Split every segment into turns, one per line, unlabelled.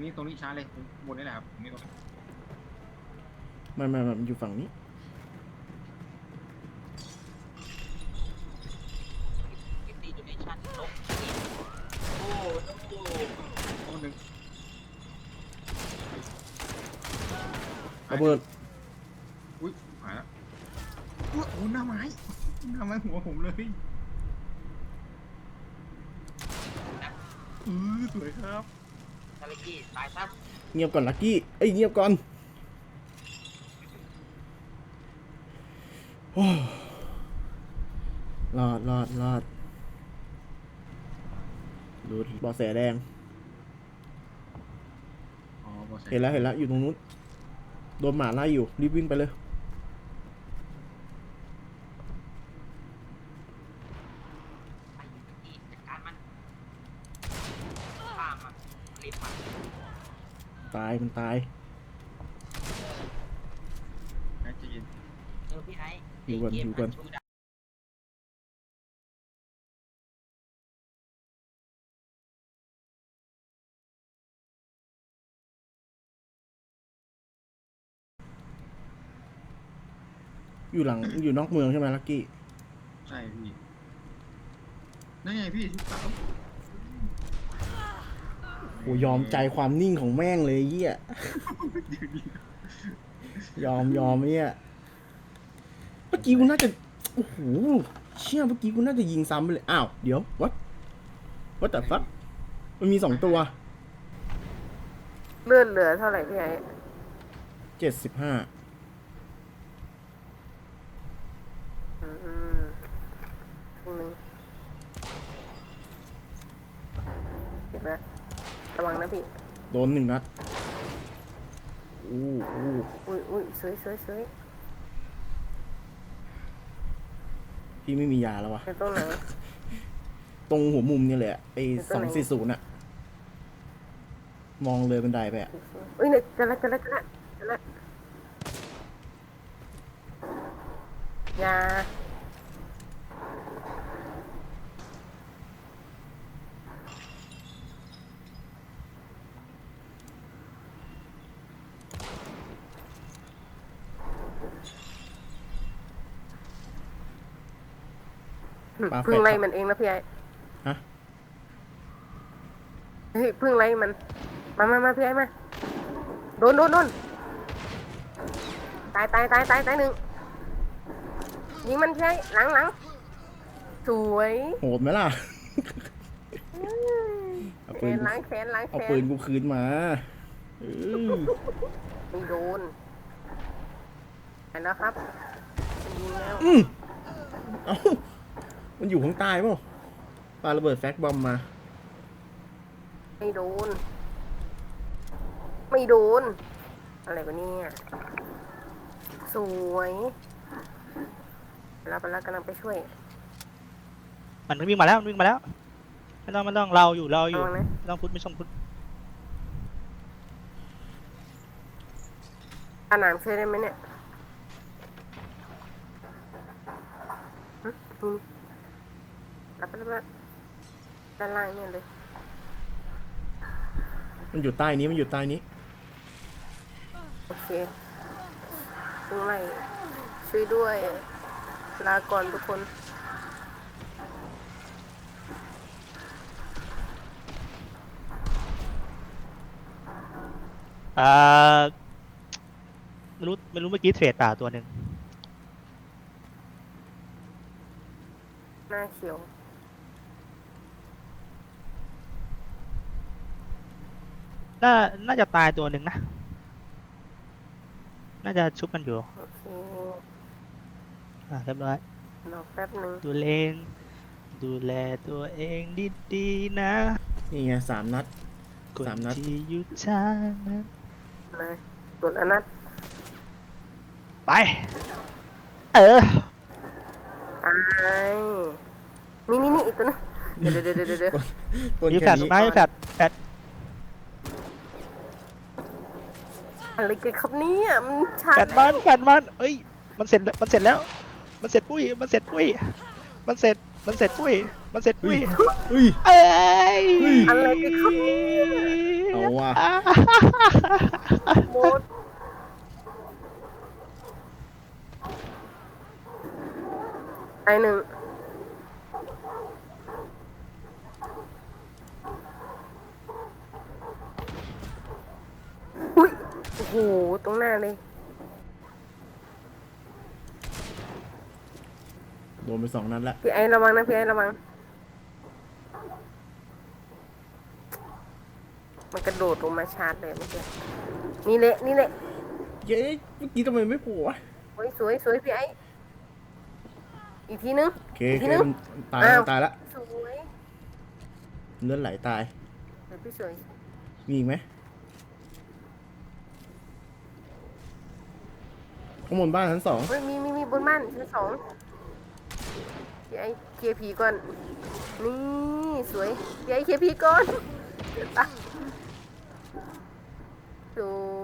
รงนี้ตรงนี้ช้าเลยตรงบนนี่แหละครับตรงนี้ตรงนี้
ไม่ไม่ไม่มันอยู่ฝั่งนี้
กิตตี้อยู่ในชั้นโต๊ะโอ้โห
ตรงหนึ่ง
ระเบิด
อุ้ยหายแล้วอุ๊ยโอ้หน้าไม้หน้าไม้หัวผมเลยอือสวยครับ
ทาริกี้ตายซะ
เงียบก่อนลักกี้เอ้ยเงียบก่อนโอ้รอดรอดรอดดูดเบอแสแดง
อ๋อบอส
เห็นแล้วเห็นแล้วอยู่ตรงนู้น โดนหมาไล่อยู่ รีบวิ่งไปเลย
ไปกิตตี้จัดการมันฆ่ามัน รีบมัน
ตายมันตาย
ไอ้ใจะเย็น
เออพี่ไอ้
อยู่ก่อนอยู่ก่อน
ชูดา
อยู่หลังอยู่นอกเมืองใช่ไหมลักกี้
ใช่พี่นั่นไงพี่ชุดขาว
โอ้ยอมใจความนิ่งของแม่งเลยไอ้เยี่ย
เดี๋ยวนี้
ยอมยอมเนี่ยเมื่อกี้กูน่าจะ โอ้โห เชี่ยเมื่อกี้กูน่าจะยิงซ้ำไปเลย อ้าว เดี๋ยว what what the fuck มันมีสองตัว
เลือดเหลือเท่าไหร่พี่ไอ้
เจ็ดสิบห้า
อืมครึ่งหนึงเก็บนะ ระวังนะพี่
โดนหนึ่งนัดอู้อู้
อุ้ยอุ้ยสวยสวยสวย
พี่ไม่มียาแล้ววะ
ในตรงไหน
ตรงหัวมุมนี่แหละไอ้
อยู่ต
ส
ร
องง
ไหน
สี่ศูนย์อะมองเลยบันไดไปอะ
อุ้ยเนี่ยจะละจะละจะละจะละอยา
ปาแฟ
พึ่ง
ด
ไล่มันเองนะพี่ไอ้
ฮะ
เฮ้ยพึ่งไล่มัน มามามาพี่ไอ้มา โดนโดนโดนตายตายตายตายตายหนึ่งยิงมันพี่ไอ้หลังหลังสวย
โหดไหมล่ะ เอา
แข
ปืน
นล้างแขนล้างแข
เอา
น
ปืนกูคืนมาเออ
ไม่โดนเห็นแล้วครับมันยิงแล้ว
อืมเอ้า มันอยู่ข้างใต้เปล่าปาระเบิดแฟกบอมมา
ไม่โดน ไม่โดน อะไรวะเนี่ย สวยไปแล้วไปแล้วกำลังไปช่วย
มันวิ่งมาแล้วมันวิ่งมาแล้วไม่ต้องไม่ต้องเราอยู่เราอยู่
ระวังนะ
ไม่ต้องพุทธไม่ต้องพุทธ
อาหนามช่วยได้ไหมเนี่ยหึ นี่รับไปรับไปด้านล่างเนี่ยเลย
มันอยู่ใต้นี้มันอยู่ใต้นี้
โอเคตรงไหนช่วยด้วย ลาก่อนทุกคน
อ่าไม่รู้ไม่รู้เมื่อกี้เทรดป่าตัวหนึ่ง
หน้าเขียว
น่าน่าจะตายตัวหนึ่งนะ น่าจะชุบมันอยู่
โอเค
อ่าเรียบร้อย
รอแป๊บหนึ่ง
ดูเลงดูแลตัวเองดีๆนะ
นี่ไงสามนัด
คน
สามนัด
ที่อยู่ทางนั้น
มาส่วนอนัท
ไป เออ
ตายนี่นี่นี่อีกตัวนึงเดี๋ยวเดี๋ยวเดี๋ยวเดี๋ยวเดี๋ยว
ต้น
มีแฟ
แค่
ด
นี้
ไหมมีแฟดแฟด
อะไรกันครับเนี่ยมันชัด
แฟดมันแฟดมันเอ้ย มันเสร็จแล้วมันเสร็จแล้ว มันเสร็จปุ้ย มันเสร็จปุ้ย มันเสร็จ มันเสร็จปุ้ย มันเสร็จปุ้ย
เฮ้ย
เอ้ย
เฮ้ย
อะไรกันครับเนี่ย
เอาเอาว่ะ
หมดไอหนึ่ง โอ้โห ตรงหน้าเลย
โดนไปสองนัดละ
พี่ไอระวังนะพี่ไอระวัง มันกระโดดลงมาชาร์จเลยเมื่อกี้นี่แหละนี่แหละ
เย้เมื่อกี้ทำไมไม่โผล่วะ
โอ้ยสวยสวยพี่ไออีกทีนึง
โอเค
อี
โอกเค
ทีนึง
มันตาย
อ้าว
ตายละ
สวย
เลือดไหลตาย
เดี๋ยวพี่สวย
มีอีกไหม ข้างบนบ้านชั้นสอง
เฮ้ยมีมีมีบนบ้านชั้นสองพี่ไอเคลียร์ผีก่อน นี่สวยพี่ไอเคลียร์ผีก่อนอะส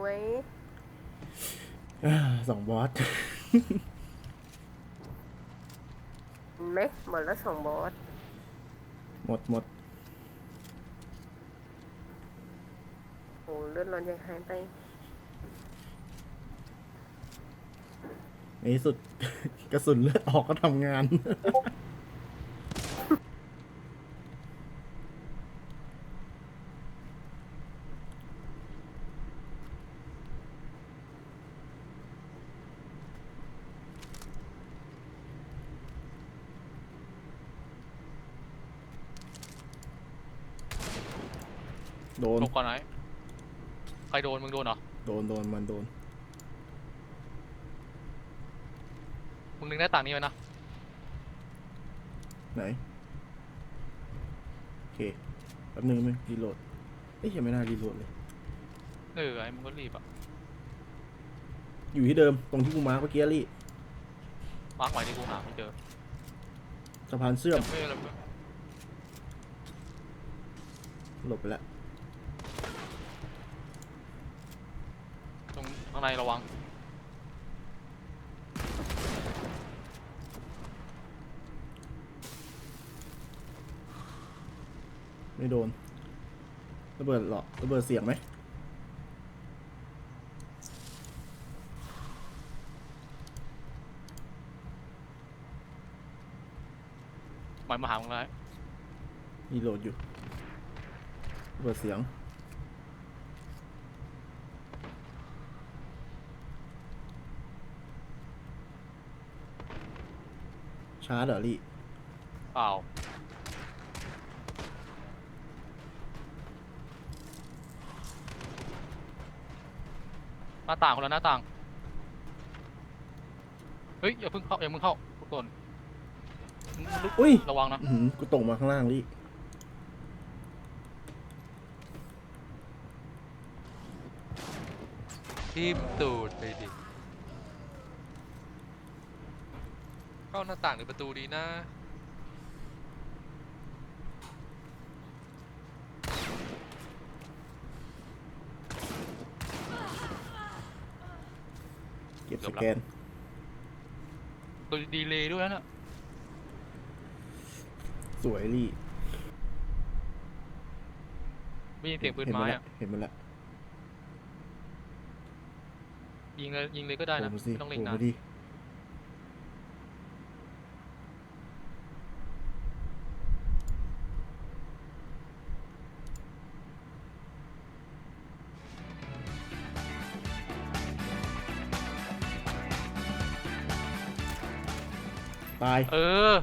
วย
อ่าสองบอส
เห็นไหมหมดแล้วสองบอส
หมดหมด
โอ้เลือดร้อนยังหายไป
ในที่สุด กระสุนเลือดออกก็ทำงาน โดน
ลงก่อนไหนใครโดนมึงโดนเหรอ
โดน โดน มันโดน
มึงดึงได้ต่างนี้ไว้นะ
ไหน โอเคแป๊บนึงไหมรีโหลดเอ้ยยังไม่น่ารีโหลดเลย
เออไอ้มึงก็รีบอะ
อยู่ที่เดิมตรงที่กูมาร์คเมื่อกี้ลี่
มาร์กใหม่ที่กูหาไม่เจอ
สะพานเสื่อม
ไม่อะไรไม่
หลบไปแล้ว
ตรงข้างในระวัง
ไม่โดน ระเบิดเหรอระเบิดเสียงไหม
หมายมาหามึงแล้ว
รีโหลดอยู่ระเบิดเสียงชาร์จเหรอลี่
เปล่า น้าต่างคนละหน้าต่าง เฮ้ยอย่าเพิ่งเข้าอย่าเพิ่งเข้าทุกคนมึงลุก
อุ้ย
ระวังนะ
อื้อหือกูตกมาข้างล่างลี่
ทิมตูดไปดิ เข้าหน้าต่างหรือประตูดีนะ
เก็บ
เกื
ส
อบแล้ว
แกน
ตัวดีเลยด้วยนะ
สวยลี่
ไม่ยินเสียงปืน
เห็น
ไม้
มันละ
อะ
เห็นมันละ
ยิงเลยยิงเลยก็ได้
โผล่
นะ
มาสิ
ไม่ต้อง
โผ
เล็ง
ล่
นาน
ตาย
เออ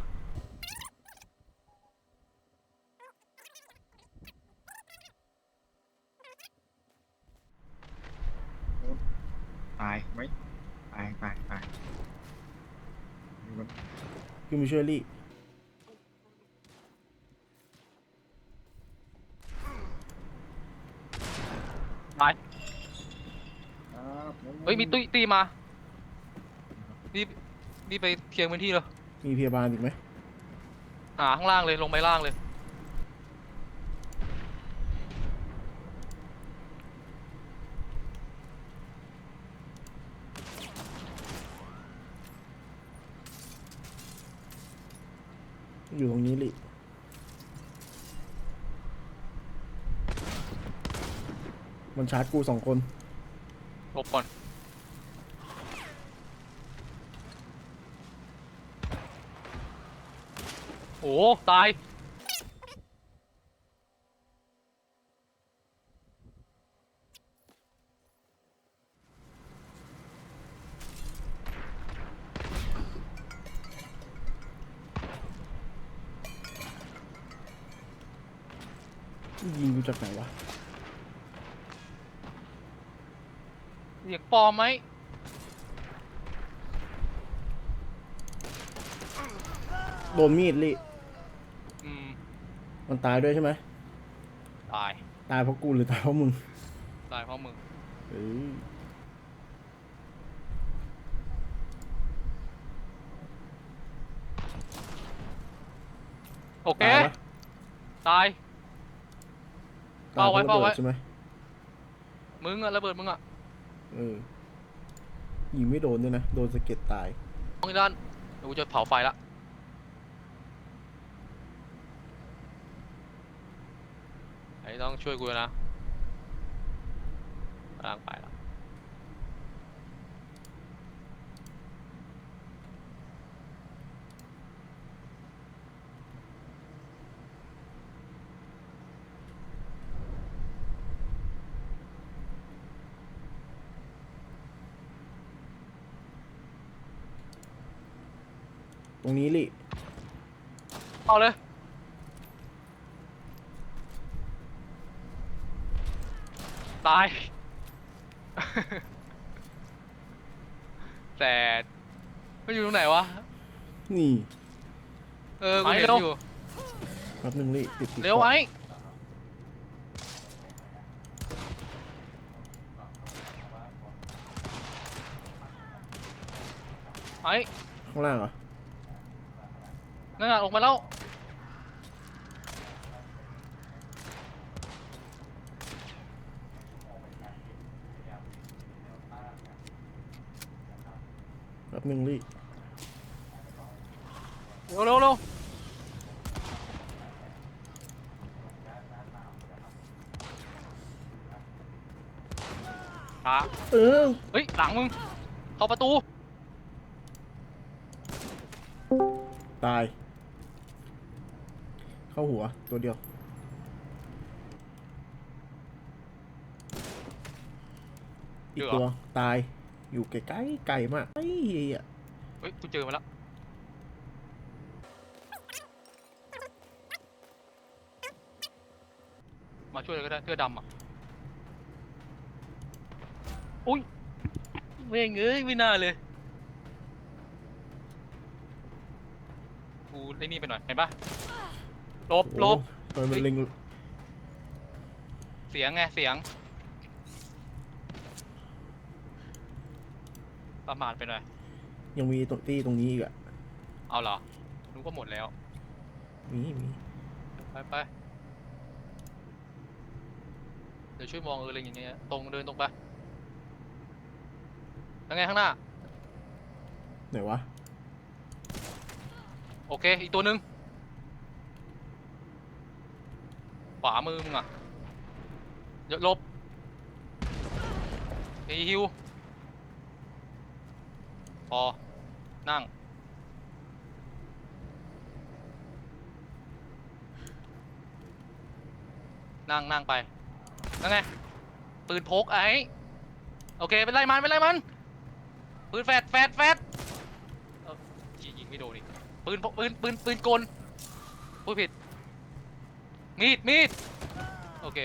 ตายไหมตายตายตาย
ขึ้นไปช่วยลี่
ตายเฮ้ยมีตุ้ยตีมารีบรีบไปเคลียร์พื้นที่เลย
มีพยาบาลอีกไหม
หาข้างล่างเลยลงไปล่างเลย
อยู่ตรงนี้ลี่มันชาร์จกูสองคน
หลบก่อน โอ้ ตาย
ยิงกูจากไหนวะ
เสียงปลอมไหม
โดนมีดลิ
อืม
มันตายด้วยใช่ไหม
ตาย
ตายเพราะกูหรือตายเพราะมึง
ตายเพราะมึง
เอ้ย
โอเค
ตายปะ
ตาย
ตายเพราะ
เฝ้าไว้
ระเบิดใช่ไหม
มึงอะระเบิดมึงอะ
เออยิงไม่โดนด้วยนะ โดนสะเก็ดตาย
มองอีกด้านเดี๋ยวกูจะเผาไฟละ ไอ้ต้องช่วยกูนะกำลังไปละ
ตรงนี้ลิ
เอาเลย ตาย แต่มันอยู่ตรงไหนวะ
นี่
เออกูเห็น
ไปเร็ว
อยู่
แป๊บนึงลิติดติด
เร็วไอ้ไอ้
ข้างล่างเหรอ
นั่นน่ะลงมาแล้ว
แป๊บนึงลิ
เร็วเร็วเร็วช้า
เออ
เฮ้ย หลังมึง เข้าประตู
ตาย เข้าหัวตัวเดียว อีกตัว ตาย อยู่ไกลๆไกลมากไอ้เหี้ย
เฮ้ยกูเจอมาแล้วมาช่วยเลยก็ได้เสื้อดำอะอุ้ยเม่งเอ้ยไม่น่าเลยกูไอ้นี่ไปหน่อยเห็นปะลบลบ
โอ้โหทำไมมันเล็ง
เสียงไงเสียง ประมาทไปหน่อย
ยังมีตรงที่ตรงนี้อีกอะ
เอาเหรอรู้ก็หมดแล้ว
มีมี
ไปไปเดี๋ยวช่วยมองเอออะไรอย่างเงี้ย ตรงเดินตรงไปยังไงข้างหน้า
ไหนวะ
โอเค อีกตัวหนึ่งขวามือมึงอะเดี๋ยวหลบไอฮิว พอ นั่ง นั่งนั่งไป นั่งไง ปืนพกไอ้ โอเค เป็นไรมัน เป็นไรมัน ปืนแฟดแฟดแฟดเอ้ายิงยิงไม่โดนอีกปืนพกปืนปืนปืนกลพูดผิด มีด มีด โอเค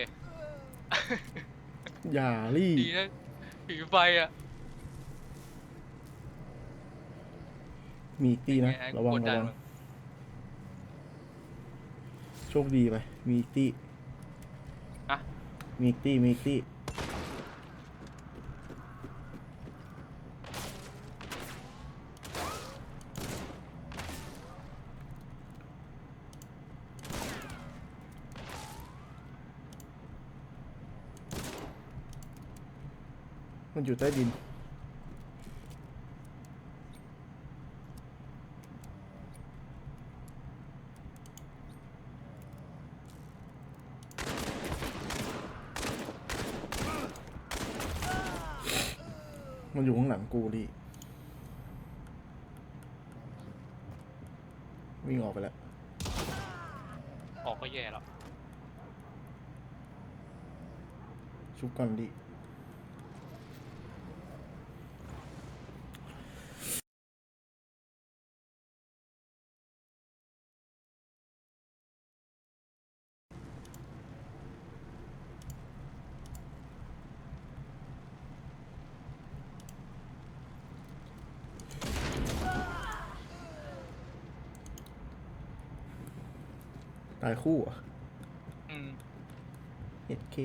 อย่าลี่
ดีนะผีไฟอะ
มีอีกตีนะ
ไง
ระวัง
กดดั
ระ
น
วัง
มึง
โชคดีไปมีอีกตี
อะ
มีอีกตีมีอีกตีมันอยู่ใต้ดิน มันอยู่ข้างหลังกูดิวิ่งออกไปแล้ว
ออกก็แย่แล้ว
ชุบก่อนดิ ตายคู่เหรอะ
อืม
เอ็ดเค